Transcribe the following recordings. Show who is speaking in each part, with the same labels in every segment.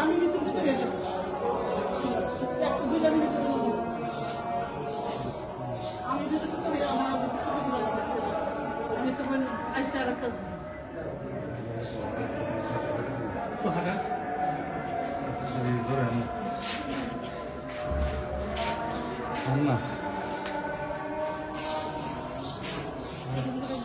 Speaker 1: আমি মৃত্যুর ভিতরে আমি লাগছে। আমি তোমার আইসা আর কাজ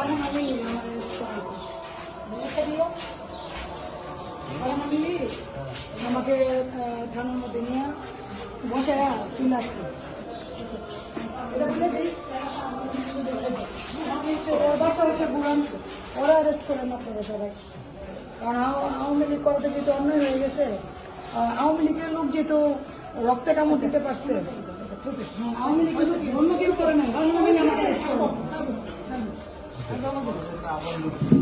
Speaker 1: লাসের লোক
Speaker 2: অনেক আমি আমার চয়েছে বুঝতে দিও অনেক আমি আমাকে থানার মধ্যে নিয়ে বসায় তুলে আসছে এটা বুঝে দিই আমি চলে বাসা হচ্ছে বুড়ান ওরা অ্যারেস্ট করেন আপনারা সবাই কারণ আও- আওয়ামী লীগ করা থেকে তো অন্যায় হয়ে গেছে আওয়ামী লীগের লোক যেহেতু রক্তে কামড় দিতে পারছে আওয়ামী লীগের লোক অন্য কেউ করে নাই আওয়ামী লীগ আমাকে problem with